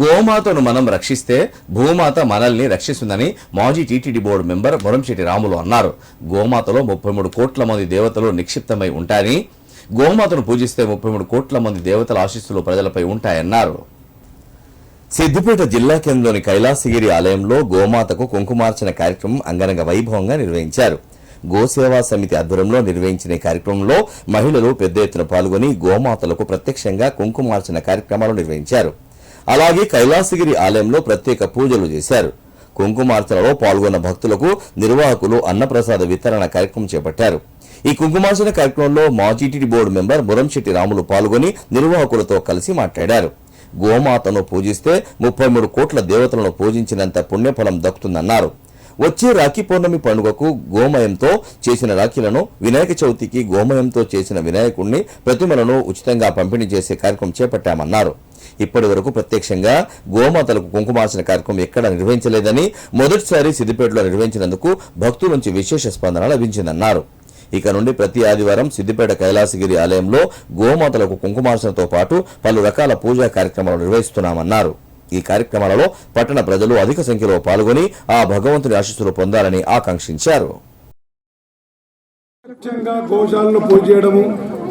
గోమాతను మనం రక్షిస్తే భూమాత మనల్ని రక్షిస్తుందని మాజీ TTD board member Muramshetti Ramulu అన్నారు. గోమాతలో ముప్పై మూడు కోట్ల మంది దేవతలు నిక్షిప్తమై ఉంటాయని గోమాతను పూజిస్తే ముప్పై మూడు కోట్ల మంది దేవతల ఆశీస్సులు ప్రజలపై ఉంటాయన్నారు. సిద్దిపేట జిల్లా కేంద్రంలోని కైలాసగిరి ఆలయంలో గోమాతకు కుంకుమార్చన కార్యక్రమం అంగరంగ వైభవంగా నిర్వహించారు. గోసేవా సమితి ఆధ్వర్యంలో నిర్వహించిన కార్యక్రమంలో మహిళలు పెద్ద ఎత్తున పాల్గొని గోమాతలకు ప్రత్యక్షంగా కుంకుమార్చన కార్యక్రమాలు నిర్వహించారు. అలాగే కైలాసగిరి ఆలయంలో ప్రత్యేక పూజలు చేశారు. కుంకుమార్చనలో పాల్గొన్న భక్తులకు నిర్వాహకులు అన్నప్రసాద వితరణ కార్యక్రమం చేపట్టారు. ఈ కుంకుమార్చన కార్యక్రమంలో మాజీ బోర్డు మెంబర్ మురంశెట్టి రాములు పాల్గొని నిర్వాహకులతో కలిసి మాట్లాడారు. గోమాతను పూజిస్తే ముప్పై మూడు కోట్ల దేవతలను పూజించినంత పుణ్యఫలం దక్కుతుందన్నారు. వచ్చే రాఖీ పౌర్ణమి పండుగకు గోమయంతో చేసిన రాఖీలను వినాయక చవితికి గోమయంతో చేసిన వినాయకుడిని ప్రతిమలను ఉచితంగా పంపిణీ చేసే కార్యక్రమం చేపట్టామన్నారు. ఇప్పటి వరకు ప్రత్యక్షంగా గోమాతలకు కుంకుమార్చన కార్యక్రమం ఎక్కడా నిర్వహించలేదని మొదటిసారి సిద్దిపేటలో నిర్వహించినందుకు భక్తుల నుంచి విశేష స్పందన లభించిందన్నారు. ఇక నుండి ప్రతి ఆదివారం సిద్దిపేట కైలాసగిరి ఆలయంలో గోమాతలకు కుంకుమార్చనతో పాటు పలు రకాల పూజా కార్యక్రమాలు నిర్వహిస్తున్నామన్నారు. ఈ కార్యక్రమాలలో పట్టణ ప్రజలు అధిక సంఖ్యలో పాల్గొని ఆ భగవంతుని ఆశీస్సులు పొందాలని ఆకాంక్షించారు. గోశాలను పూజ చేయడము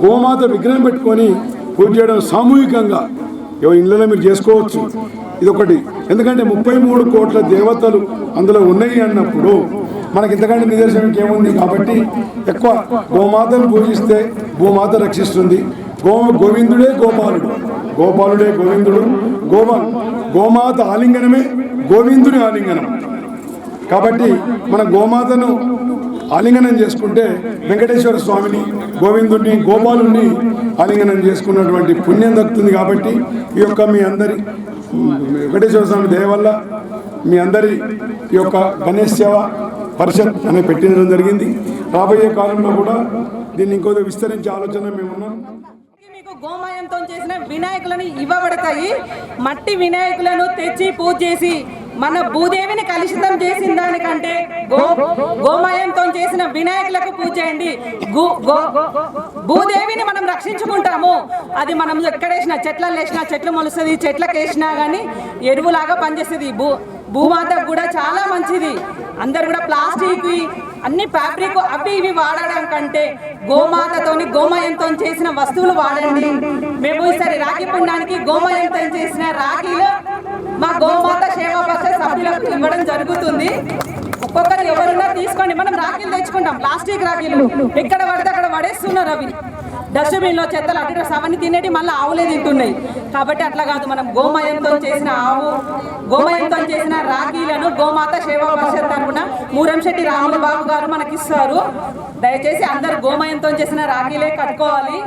గోమాత విగ్రహం పెట్టుకొని పూజ చేయడం సామూహికంగా ఎవరి ఇళ్ళలో మీరు చేసుకోవచ్చు. ఇదొకటి. ఎందుకంటే ముప్పై మూడు కోట్ల దేవతలు అందులో ఉన్నాయి అన్నప్పుడు మనకి ఇంతకంటే నిదర్శనం ఏముంది కాబట్టి ఎక్కువ గోమాతను పూజిస్తే గోమాత రక్షిస్తుంది. గో గోవిందుడే గోపాలుడు. గోపాలుడే గోవిందుడు. గోమా గోమాత ఆలింగనమే గోవిందుని ఆలింగనం. కాబట్టి మన గోమాతను ఆలింగనం చేసుకుంటే వెంకటేశ్వర స్వామిని గోవిందుడిని గోపాలుని ఆలింగనం చేసుకున్నటువంటి పుణ్యం దక్కుతుంది కాబట్టి ఈ యొక్క మీ అందరి వెంకటేశ్వర స్వామి దయ వల్ల మీ అందరి ఈ యొక్క గణేష్ సేవ పరిషత్ అనే పెట్టించడం జరిగింది. రాబోయే కాలంలో కూడా దీన్ని ఇంకో విస్తరించే ఆలోచన మేమున్నాం గోమయంతో చేసిన వినాయకులను ఇవ్వబడతాయి. మట్టి వినాయకులను తెచ్చి పూజ చేసి మన భూదేవిని కలుషితం చేసిన దానికంటే గో గోమయంతో చేసిన వినాయకులకు పూజ చేయండి. గో- భూదేవిని మనం రక్షించుకుంటాము. అది మనం ఎక్కడేసినా చెట్లలో వేసినా చెట్లు మొలుస్తుంది చెట్లకు వేసినా కానీ ఎరువులాగా పనిచేస్తుంది. భూ భూమాత కూడా చాలా మంచిది. అందరు కూడా ప్లాస్టిక్ అన్ని ఫ్యాబ్రిక్ అవి ఇవి వాడడం కంటే గోమాతతోని గోమయంతో చేసిన వస్తువులు వాడండి. మేము ఈసారి రాఖీ పుణ్యానికి గోమయంతో చేసిన రాఖీలు మా గోమాత సేవా పరిషత్ సభ్యులకు ఇవ్వడం జరుగుతుంది. ఒక్కొక్కరు ఎవరున్నా తీసుకోండి. మనం రాఖీలు తెచ్చుకుంటాం. ప్లాస్టిక్ రాఖీలు. ఎక్కడ పడితే అక్కడ పడేస్తున్నారు అవి. డస్ట్బిన్లో చెత్తలు అటు అవన్నీ తినేటి మళ్ళీ ఆవులే తింటున్నాయి. కాబట్టి అట్లా కాదు. మనం గోమయంతో చేసిన ఆవు గోమయంతో చేసిన రాఖీలను గోమాత సేవా పరిషత్ తరపున మూరంశెట్టి రాములు బాబు గారు మనకి ఇస్తారు దయచేసి అందరు గోమయంతో చేసిన రాఖీలే కట్టుకోవాలి.